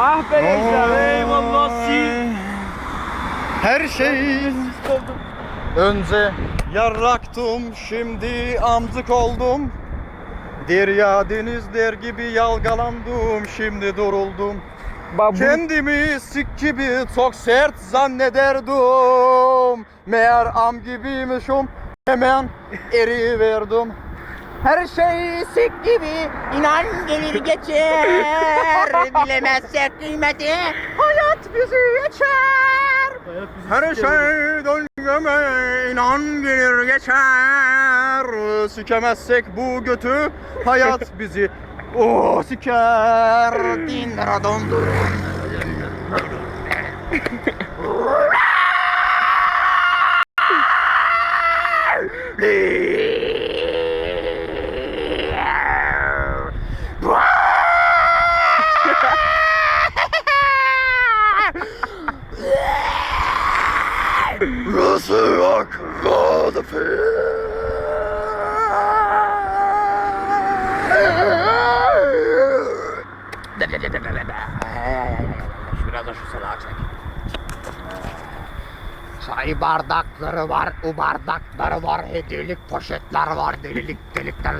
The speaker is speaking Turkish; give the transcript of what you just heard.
Ah be gençler eyvallah siz. Her şey önce yarraktım şimdi amcık oldum. Derya denizler gibi yalgalandım şimdi duruldum. Bak bu Kendimi sik gibi çok sert zannederdim. Meğer am gibiymişim hemen eriverdim. Her şey sik gibi inan gelir geçer. Bilemezsek kıymeti hayat bizi geçer Her şey döngüme inan gelir geçer. Sikemezsek bu götü hayat bizi Oh siker. Dindara dondur Nasıl yok Biraz da şu salağa çek. Çay bardakları var, u bardakları var, hediyelik poşetler var, delilik delikler